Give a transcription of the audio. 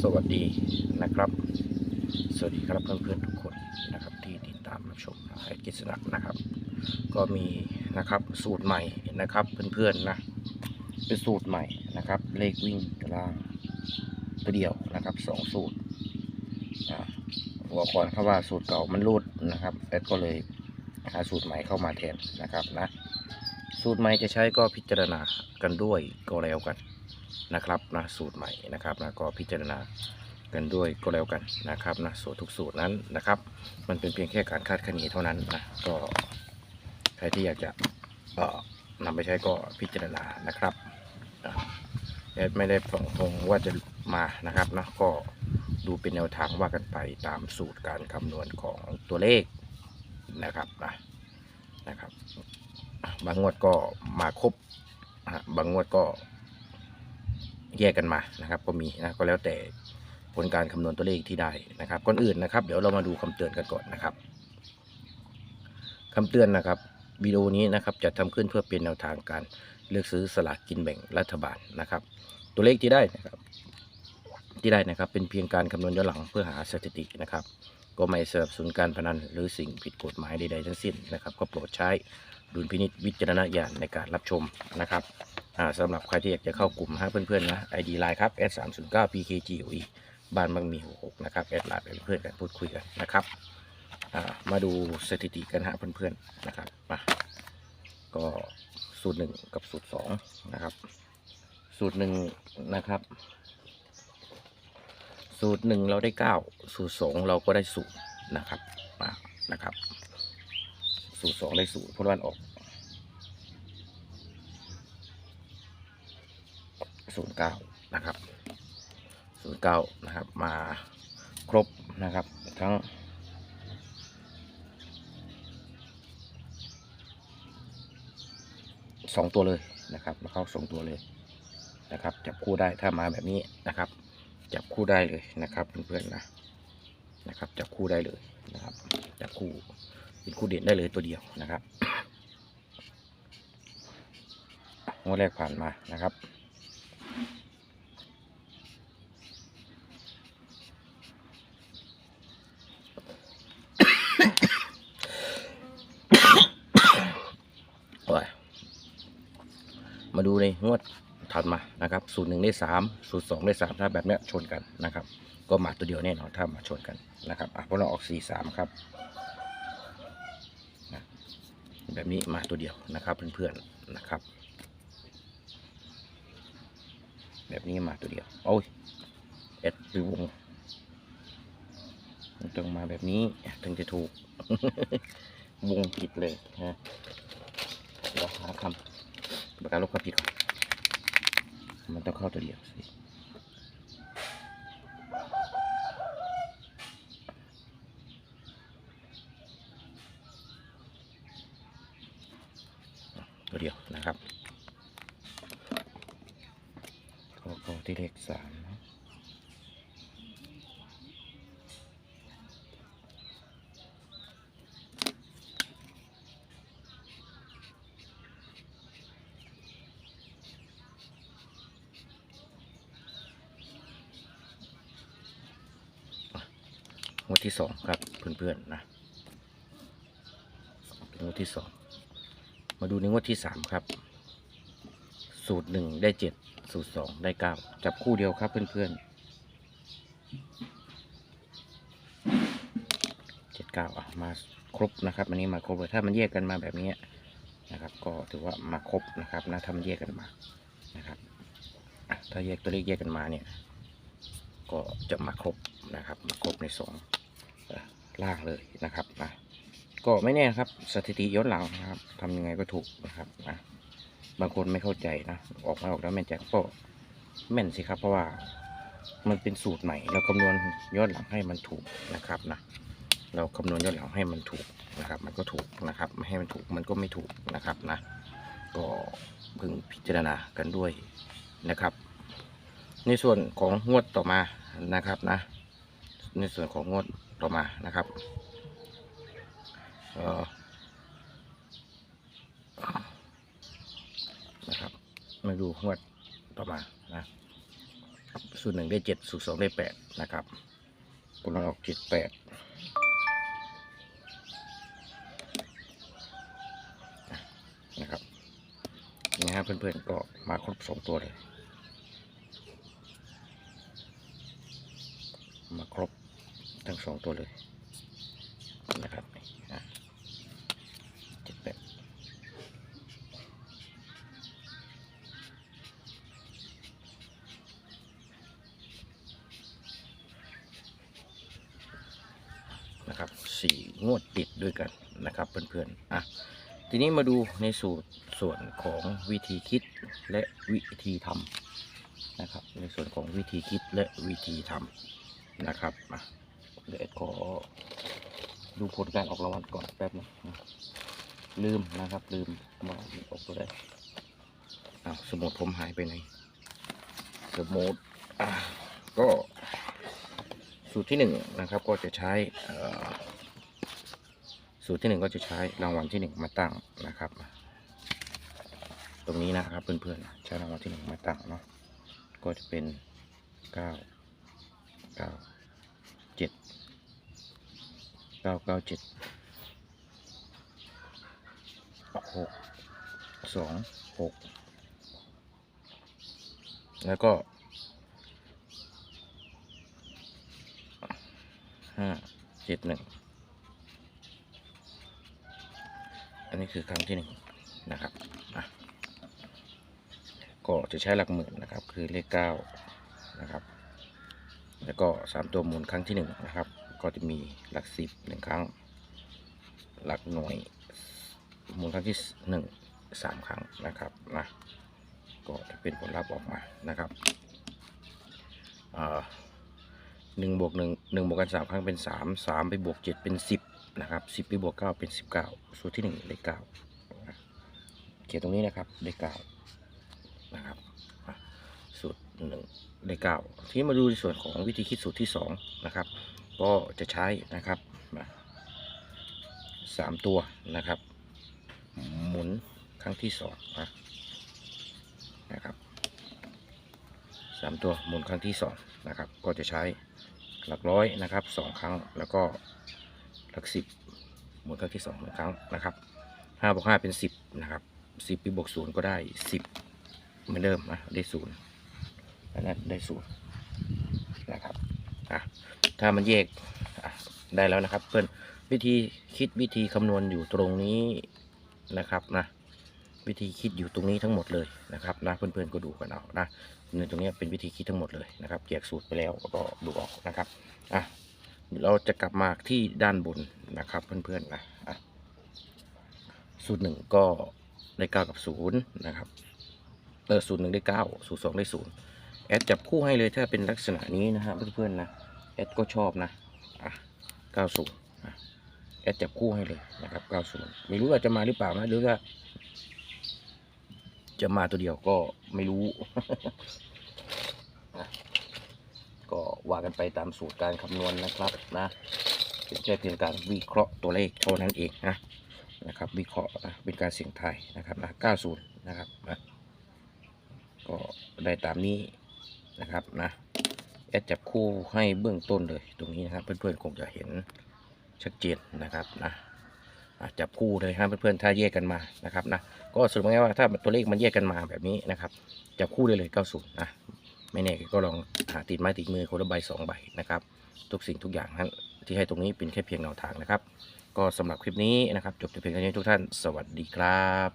สวัสดีนะครับ สวัสดีครับเพื่อนๆทุกคนนะครับที่ติดตามรับชมไอ้กิษณะนะครับ ก็มีนะครับสูตรใหม่นะครับเพื่อนๆนะเป็นสูตรใหม่นะครับ เลขวิ่งล่างตัวเดียวนะครับสองสูตรบอกก่อนครับว่าสูตรเก่ามันรูดนะครับแอดก็เลยหาสูตรใหม่เข้ามาแทนนะครับนะสูตรใหม่จะใช้ก็พิจารณากันด้วยก็แล้วกัน นะครับนะสูตรใหม่นะครับนะก็พิจารณากันด้วยก็แล้วกันนะครับนะสูตรทุกสูตรนั้นนะครับ มันเป็นเพียงแค่การคาดคะเนเท่านั้นนะก็ใครที่อยากจะเอ่อนำไปใช้ก็พิจารณานะครับแอดไม่ได้ฟังทงว่าจะมานะครับนะก็ดูเป็นแนวทางว่ากันไปตามสูตรการคำนวณของตัวเลขนะครับนะนะครับ บางงวดก็มาครบอะบางงวดก็ แยกกันมานะครับ ก็มีนะก็แล้วแต่ผลการคำนวณตัวเลขที่ได้นะครับก่อนอื่นนะครับ เดี๋ยวเรามาดูคำเตือนกันก่อนนะครับคำเตือนนะครับวิดีโอนี้นะครับจะทำขึ้นเพื่อเป็นแนวทางการเลือกซื้อสลากกินแบ่งรัฐบาลนะครับ ตัวเลขที่ได้นะครับ ที่ได้นะครับ เป็นเพียงการคำนวณย้อนหลังเพื่อหาสถิตินะครับ ก็ไม่สนับสนุนการพนันหรือสิ่งผิดกฎหมายใดๆทั้งสิ้นนะครับ ก็โปรดใช้ดุลพินิจวิจารณญาณในการรับชมนะครับ อ่าสำหรับใครที่อยากจะเข้ากลุ่มฮะเพื่อนๆนะ ID ไลน์ครับ S 3 0 9 PKGOE บ้านบางมี66นะครับแอดไลน์เป็นเพื่อนกันพูดคุยกันนะครับมาดูสถิติกันฮะเพื่อนๆนะครับมาก็สูตรหนึ่งกับสูตรสองนะครับ สูตรหนึ่งนะครับ สูตรหนึ่งเราได้เก้าสูตรสองเราก็ได้ศูนย์นะครับมานะครับ สูตรสองได้ศูนย์เพราะวันออก ศูนย์เก้านะครับศูนย์เก้านะครับมาครบนะครับทั้งสองตัวเลยนะครับมาเข้าสองตัวเลยนะครับจับคู่ได้ถ้ามาแบบนี้นะครับ จับคู่ได้เลยนะครับเพื่อนๆนะนะครับจับคู่ได้เลยนะครับจับคู่เป็นคู่เด่นได้เลยตัวเดียวนะครับงวดแรกผ่านมานะครับ โอ้ย มาดูในงวดถัดมานะครับสูตรหนึ่งได้สามสูตรสองได้สามถ้าแบบเนี้ยชนกันนะครับ ก็มาตัวเดียวแน่นอนถ้ามาชนกันนะครับอะพราะเราออกสี่สามครับนะแบบนี้มาตัวเดียวนะครับเพื่อนๆนะครับ แบบนี้มาตัวเดียวโอ้ยเอ็ดไปวงต้องมาแบบนี้ถึงจะถูกวงผิดเลยฮะเดี๋ยวหาคำ ประการลบความผิดก่อนมันต้องเข้าตัวเดียวสิตัวเดียวนะครับก็เข้าที่เลขสาม วดที่สองครับเพื่อนๆนะเป็นงวดที่สองมาดูในงวดที่สามครับ สูตรหนึ่งได้เจ็ดสูตรสองได้เก้าจับคู่เดียวครับเพื่อนๆเจ็ดเก้าอะมาครบนะครับอันนี้มาครบเลยถ้ามันแยกกันมาแบบนี้นะครับ ก็ถือว่ามาครบนะครับนะถ้ามันแยกกันมานะครับถ้าแยกตัวเลขแยกกันมาเนี่ย ก็จะมาครบนะครับมาครบในสอง ล่างเลยนะครับนะก็ไม่แน่ครับสถิติย้อนหลังนะครับทำยังไงก็ถูกนะครับนะบางคนไม่เข้าใจนะออกมาออกแล้วแม่นแจ็คก็แม่นสิครับ เพราะว่ามันเป็นสูตรใหม่ เราคำนวณย้อนหลังให้มันถูกนะครับนะเราคำนวณย้อนหลังให้มันถูกนะครับ มันก็ถูกนะครับ ไม่ให้มันถูกมันก็ไม่ถูกนะครับนะ ก็พึงพิจารณากันด้วยนะครับ ในส่วนของงวดต่อมานะครับนะ ในส่วนของงวด ต่อมานะครับนะครับ มาดูงวดต่อมานะสูตรหนึ่งได้เจ็ดสูตรสองได้แปดนะครับผลออกเจ็ดแปดนะครับนี่ฮะเพื่อนๆก็มาครบสองตัวเลย มาครบทั้งส องตัวเลยนะครับเจ็ดแปดนะครับสี่งวดติดด้วยกันนะครับเพื่อนๆอะทีนี้มาดูในสูตรส่วนของวิธีคิดและวิธีทำนะครับ ในส่วนของวิธีคิดและวิธีทำนะครับมา เดี๋ยวเอ็ดขอดูผลการออกรางวัลก่อนแป๊บนึงนะลืมนะครับลืมมาออกตัวได้อ้าวสมุดผมหายไปไหนสมุดก็สูตรที่หนึ่งนะครับก็จะใช้สูตรที่หนึ่งก็จะใช้รางวัลที่หนึ่งมาตั้งนะครับ ตรงนี้นะครับเพื่อนๆใช้รางวัลที่หนึ่งมาตั้งเนาะก็จะเป็นเก้าเก้า เก้าเก้าเจ็ดหกสองหกแล้วก็ห้าเจ็ดหนึ่งอันนี้คือครั้งที่หนึ่งนะครับก็จะใช้หลักหมื่นนะครับ คือเลขเก้านะครับ แล้วก็สามตัวหมุนครั้งที่หนึ่งนะครับ ก็จะมีหลักสิบหนึ่งครั้ง หลักหน่วยหมุนครั้งที่หนึ่งสามครั้งนะครับนะก็จะเป็นผลลัพธ์ออกมานะครับหนึ่งบวกหนึ่งหนึ่งบวกกันสามครั้งเป็นสามสามไปบวกเจ็ดเป็นสิบนะครับสิบไปบวกเก้าเป็นสิบเก้าสูตรที่หนึ่งได้เก้าเขียนตรงนี้นะครับได้เก้านะครับสูตรหนึ่งได้เก้าทีนี้มาดูในส่วนของวิธีคิดสูตรที่สองนะครับ ก็จะใช้นะครับสามตัวนะครับ หมุนครั้งที่สองนะนะครับสามตัวหมุนครั้งที่สองนะครับ ก็จะใช้หลักร้อยนะครับสองครั้งแล้วก็หลักสิบหมุนครั้งที่สองหนึ่งครั้งนะครับห้าบวกห้าเป็นสิบนะครับสิบไปบวกศูนย์ก็ได้สิบเหมือนเดิมนะได้ศูนย์อันนั้นได้สูตรนะครับอะ ถ้ามันแยกได้แล้วนะครับ เพื่อนวิธีคิดวิธีคำนวณอยู่ตรงนี้นะครับนะวิธีคิดอยู่ตรงนี้ทั้งหมดเลยนะครับนะเพื่อนๆก็ดูกันเอานะในตรงนี้เป็นวิธีคิดทั้งหมดเลยนะครับแยกสูตรไปแล้วก็ดูออกนะครับอะเราจะกลับมาที่ด้านบนนะครับเพื่อนๆนะอะสูตรหนึ่งก็ได้เก้ากับศูนย์นะครับเออสูตรหนึ่งได้เก้าสูตรสองได้ศูนย์แอดจับคู่ให้เลยถ้าเป็นลักษณะนี้นะฮะเพื่อนๆนะ แอดก็ชอบนะอะ90อะแอดจับคู่ให้เลยนะครับ90ไม่รู้ว่าจะมาหรือเปล่านะหรือว่าจะมาตัวเดียวก็ไม่รู้ ก็ว่ากันไปตามสูตรการคำนวณนะครับนะเป็นแค่เพียงการวิเคราะห์ตัวเลขเท่านั้นเองนะนะครับ วิเคราะห์นะเป็นการเสี่ยงทายนะครับนะ90 นะครับนะก็ได้ตามนี้นะครับนะ แอดจับคู่ให้เบื้องต้นเลยตรงนี้นะครับ เพื่อนๆคงจะเห็นชัดเจนนะครับนะจับคู่เลยครับเพื่อนๆถ้าแยกกันมานะครับนะก็สรุปง่ายว่าถ้าตัวเลขมันแยกกันมาแบบนี้นะครับจับคู่ได้เลย 90นะไม่แน่ก็ลองหาติดไม้ติดมือคนละใบสองใบนะครับ ทุกสิ่งทุกอย่างนั้นที่ให้ตรงนี้เป็นแค่เพียงแนวทางนะครับ ก็สำหรับคลิปนี้นะครับ จบแต่เพียงเท่านี้ทุกท่านสวัสดีครับ